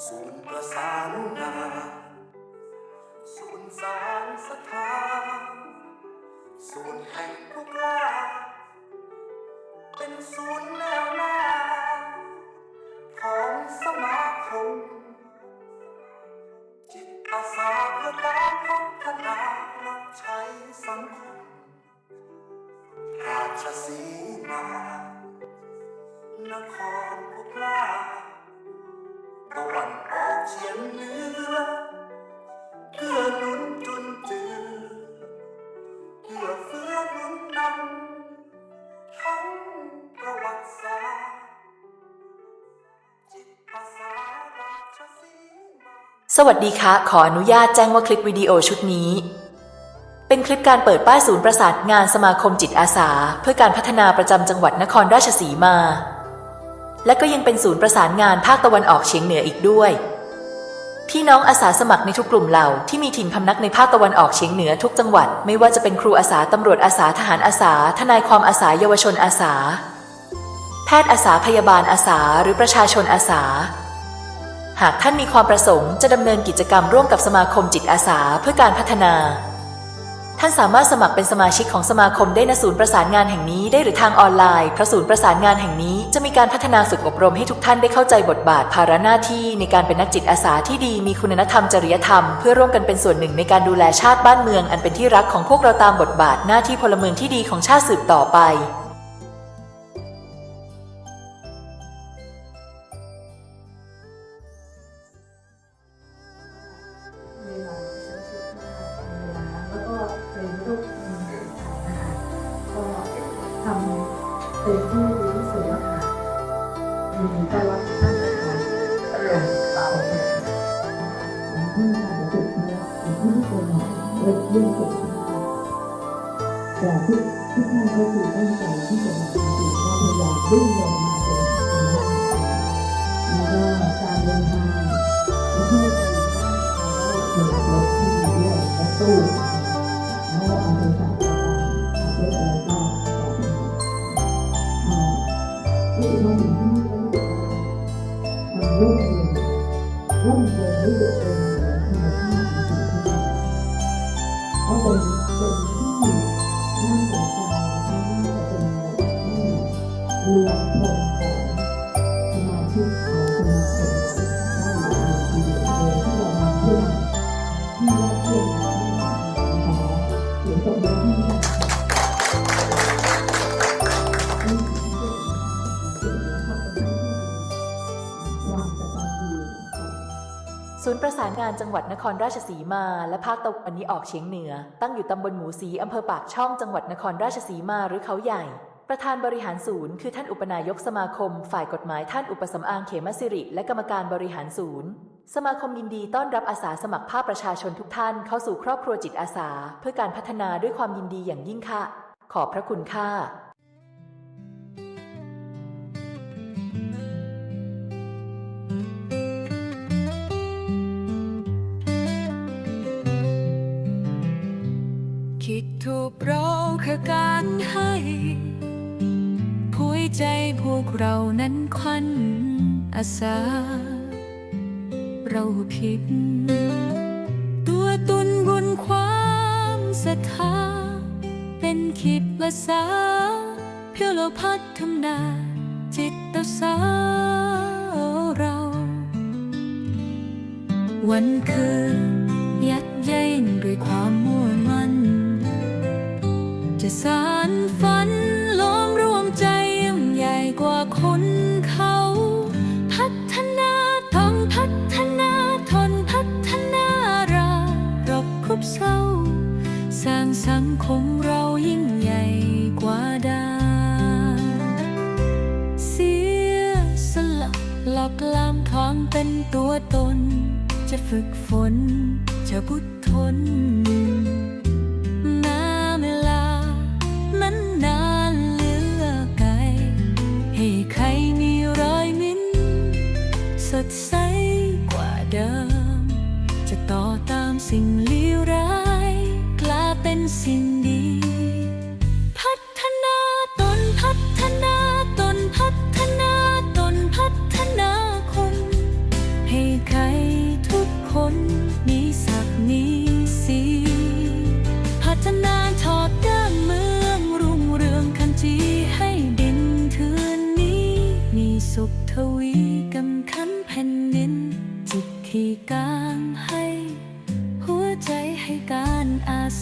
ศูนย์ประสานงานศูนย์สารสถานศูนย์แห่งผู้กล้า เป็นศูนย์แนวหน้า ของสมาคม จิตอาสาเพื่อการพัฒนารับใช้สังคมราชสีมา นครพุกลา ตะวันออกเฉียงเหนือเพื่อนุนจุนเจือเพื่อเฟื้อนุนนำทั้งประวัติศาสตร์จิตอาสาราชสีมาสวัสดีค่ะ ขออนุญาตแจ้งว่าคลิปวิดีโอชุดนี้ เป็นคลิปการเปิดป้ายศูนย์ประสานงานสมาคมจิตอาสา เพื่อการพัฒนาประจำจังหวัดนครราชสีมา และก็ยังเป็นศูนย์ประสานงานภาคตะวันออกเฉียงเหนืออีกด้วย พี่น้องอาสาสมัครในทุกกลุ่มเหล่าที่มีถิ่นพำนักในภาคตะวันออกเฉียงเหนือทุกจังหวัด ไม่ว่าจะเป็นครูอาสาตำรวจอาสาทหารอาสา ทนายความอาสาเยาวชนอาสา แพทย์อาสาพยาบาลอาสาหรือประชาชนอาสา หากท่านมีความประสงค์จะดำเนินกิจกรรมร่วมกับสมาคมจิตอาสาเพื่อการพัฒนา ท่านสามารถสมัครเป็นสมาชิกของสมาคมได้ณศูนย์ประสานงานแห่งนี้ได้หรือทางออนไลน์เพราะศูนย์ประสานงานแห่งนี้จะมีการพัฒนาฝึกอบรมให้ทุกท่านได้เข้าใจบทบาทภาระหน้าที่ในการเป็นนักจิตอาสาที่ดีมีคุณธรรมจริยธรรม เพื่อร่วมกันเป็นส่วนหนึ่งในการดูแลชาติบ้านเมือง อันเป็นที่รักของพวกเราตามบทบาทหน้าที่พลเมืองที่ดีของชาติสืบต่อไป เต็มที่ดีที่สุดแล้วค่ะยินดีต้อนรับทุกท่านนะคะค่ะขอบคุณค่ะที่การฝึกนะอย่างที่ทุกคนบอกเริ่มเริ่มฝึกแต่ทุกทุกท่านก็คือตั้งใจที่จะมาจริงๆก็พยายามวิ่งลงมาจนถึงตรงนั้แล้วก็การเดินทางไม่ใช่ไปได้เราได้เดินรถที่ดีด้วยรถตู้แล้วก็เอาโทรศัพท์มาขั ว่า ศูนย์ประสานงานจังหวัดนครราชสีมา และภาคตะวันออกเฉียงเหนือ ตั้งอยู่ตำบลหมูสีอำเภอปากช่องจังหวัดนครราชสีมาหรือเขาใหญ่ ประธานบริหารศูนย์คือท่านอุปนายกสมาคม ฝ่ายกฎหมายท่านอุปสำอางเขมสิริ และกรรมการบริหารศูนย์ สมาคมยินดีต้อนรับอาสาสมัครภาคประชาชนทุกท่านเข้าสู่ครอบครัวจิตอาสา เพื่อการพัฒนาด้วยความยินดีอย่างยิ่งค่ะ ขอบพระคุณค่ะ ถูกเราคือการให้ผู้ใจพวกเรานั้นควันอาสา เราผิด ตัวตุนบุญความศรัทธา เป็นคิดละสาเพื่อเราพัฒนา จิตอาสาเรา วันคืนยัดเย็นด้วยความมุ่งมั่น จะสานฝันล้อมรวมใจยิ่งใหญ่กว่าคนเขา พัฒนาท้องพัฒนาทนพัฒนาเรารบครบเศร้า สร้างสังคมเรายิ่งใหญ่กว่าดาเสียสละหลอกลามความเป็นตัวตน จะฝึกฝนจะพุททน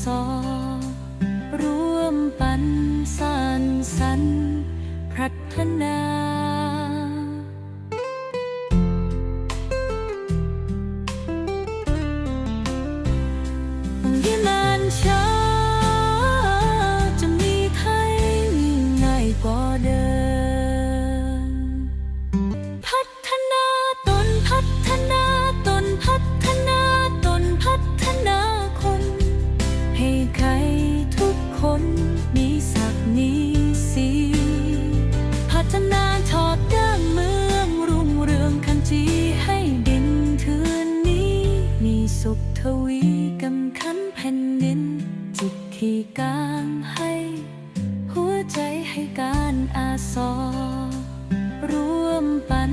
สอร่วมปันสานสันพัฒนา สุขทวีกำคันแผ่นดิน จิตที่กลางให้ หัวใจให้การอาสอร่วมปั่น